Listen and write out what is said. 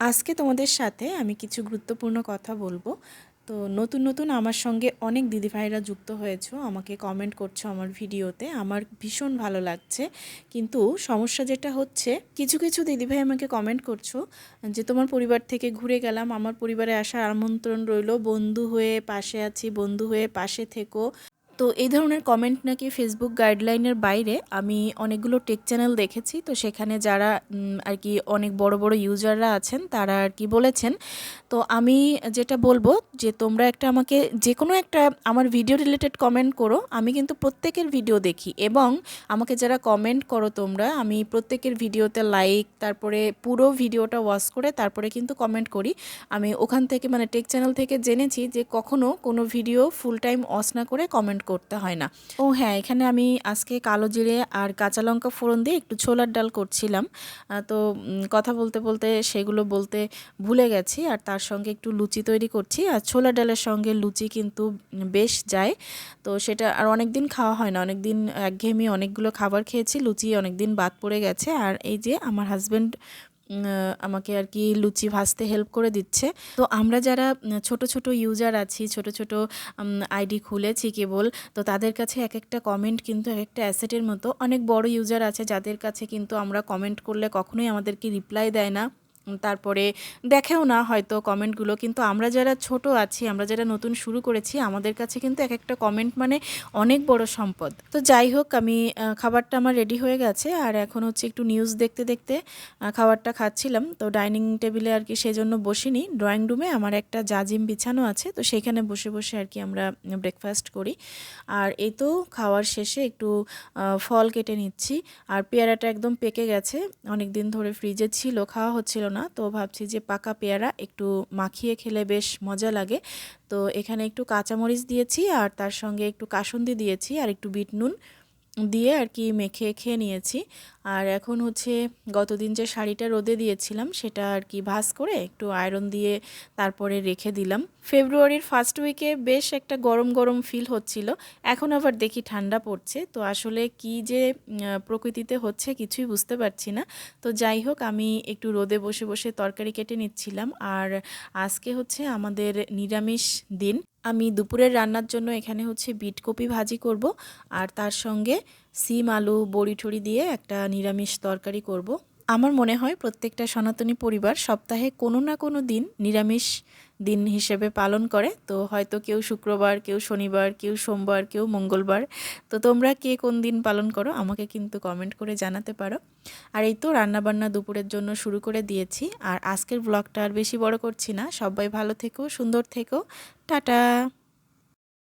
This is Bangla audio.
আজকে তোমাদের সাথে আমি কিছু গুরুত্বপূর্ণ কথা বলব। তো নতুন নতুন আমার সঙ্গে অনেক দিদিভাইরা যুক্ত হয়েছো, আমাকে কমেন্ট করছ আমার ভিডিওতে, আমার ভীষণ ভালো লাগছে। কিন্তু সমস্যা যেটা হচ্ছে, কিছু কিছু দিদিভাই আমাকে কমেন্ট করছ যে তোমার পরিবার থেকে ঘুরে গেলাম, আমার পরিবারে আসার আমন্ত্রণ রইল, বন্ধু হয়ে পাশে আছি, বন্ধু হয়ে পাশে থেকো। তো এই ধরনের কমেন্ট নাকি ফেসবুক গাইডলাইনের বাইরে আমি অনেকগুলো টেক চ্যানেল দেখেছি, তো সেখানে যারা আর কি অনেক বড় বড় ইউজাররা আছেন, তারা আর কি বলেছেন। তো আমি যেটা বলব যে তোমরা একটা আমাকে যে কোনো একটা আমার ভিডিও রিলেটেড কমেন্ট করো, আমি কিন্তু প্রত্যেকের ভিডিও দেখি এবং আমাকে যারা কমেন্ট করো তোমরা, আমি প্রত্যেকের ভিডিওতে লাইক তারপরে পুরো ভিডিওটা ওয়াচ করে তারপরে কিন্তু কমেন্ট করি। আমি ওখান থেকে মানে টেক চ্যানেল থেকে জেনেছি যে কখনো কোনো ভিডিও ফুল টাইম অস না করে কমেন্ট করতে হয় না। ও হ্যাঁ এখানে আমি আজকে কালো জিরে আর কাঁচা লঙ্কা ফোড়ন দিয়ে একটু ছোলার ডাল করছিলাম। তো কথা বলতে বলতে সেগুলো বলতে ভুলে গেছি আর তার সঙ্গে একটু লুচি তৈরি করছি। আর ছোলা ডালের সঙ্গে লুচি কিন্তু বেশ যায়। তো সেটা আর অনেক দিন খাওয়া হয় না। অনেক দিন একঘেয়েমি অনেকগুলো খাবার খেয়েছি, লুচি অনেক দিন বাদ পড়ে গেছে। আর এই যে আমার হাজব্যান্ড আমাকে আর কি লুচি ভাজতে হেল্প করে দিচ্ছে। তো আমরা যারা ছোট ছোট ইউজার আছি, ছোট ছোট আইডি খুলেছি কেবল, তো তাদের কাছে এক একটা কমেন্ট কিন্তু এক একটা অ্যাসেটের মতো অনেক বড় ইউজার আছে, যাদের কাছে কিন্তু আমরা কমেন্ট করলে কখনোই আমাদেরকে রিপ্লাই দেয় না। তারপরে দেখেও না হয়তো কমেন্টগুলো, কিন্তু আমরা যারা ছোট আছি, আমরা যারা নতুন শুরু করেছি, আমাদের কাছে কিন্তু এক একটা কমেন্ট মানে অনেক বড় সম্পদ। তো যাই হোক, আমি খাবারটা আমার রেডি হয়ে গেছে, আর এখন হচ্ছে একটু নিউজ দেখতে দেখতে খাবারটা খাচ্ছিলাম। তো ডাইনিং টেবিলে আর কি সেজন্য বসিনি। ড্রয়িং রুমে আমার একটা জাজিম বিছানো আছে, তো সেখানে বসে বসে আর কি আমরা ব্রেকফাস্ট করি। আর এই তো খাওয়ার শেষে একটু ফল কেটে নিচ্ছি। আর পেয়ারাটা একদম পেকে গেছে। অনেক দিন ধরে ফ্রিজে ছিল, খাওয়া হচ্ছিল না। তো ভাবছি যে পাকা পেয়ারা একটু মাখিয়ে খেলে বেশ মজা লাগে। তো এখানে একটু কাঁচামরিচ দিয়েছি আর তার সঙ্গে একটু কাসুন্দি দিয়েছি আর একটু বিট নুন দিয়ে আর কি মেখে খেয়ে নিয়েছি। আর এখন হচ্ছে গতদিন যে শাড়িটা রোদে দিয়েছিলাম, সেটা আর কি ভাঁজ করে একটু আয়রন দিয়ে তারপরে রেখে দিলাম। ফেব্রুয়ারির ফার্স্ট উইকে বেশ একটা গরম গরম ফিল হচ্ছিল। এখন আবার দেখি ঠান্ডা পড়ছে। তো আসলে কি যে প্রকৃতিতে হচ্ছে কিছুই বুঝতে পারছি না। তো যাই হোক, আমি একটু রোদে বসে বসে তরকারি কেটে নিচ্ছিলাম। আর আজকে হচ্ছে আমাদের নিরামিষ দিন। আমি দুপুরের রান্নার জন্য এখানে হচ্ছে বিটকপি ভাজি করব। আর তার সঙ্গে সিম, আলু, বড়ি ঠড়ি দিয়ে একটা নিরামিষ তরকারি করব। আমার মনে হয় প্রত্যেকটা সনাতনী পরিবার সপ্তাহে কোনো না কোনো দিন নিরামিষ দিন হিসেবে পালন করে। তো হয়তো কেউ শুক্রবার, কেউ শনিবার, কেউ সোমবার, কেউ মঙ্গলবার। তো তোমরা কে কোন দিন পালন করো আমাকে কিন্তু কমেন্ট করে জানাতে পারো। আর এই তো রান্নাবান্না দুপুরের জন্য শুরু করে দিয়েছি। আর আজকের ব্লগটা আর বেশি বড় করছি না। সবাই ভালো থেকো, সুন্দর থেকো। টাটা!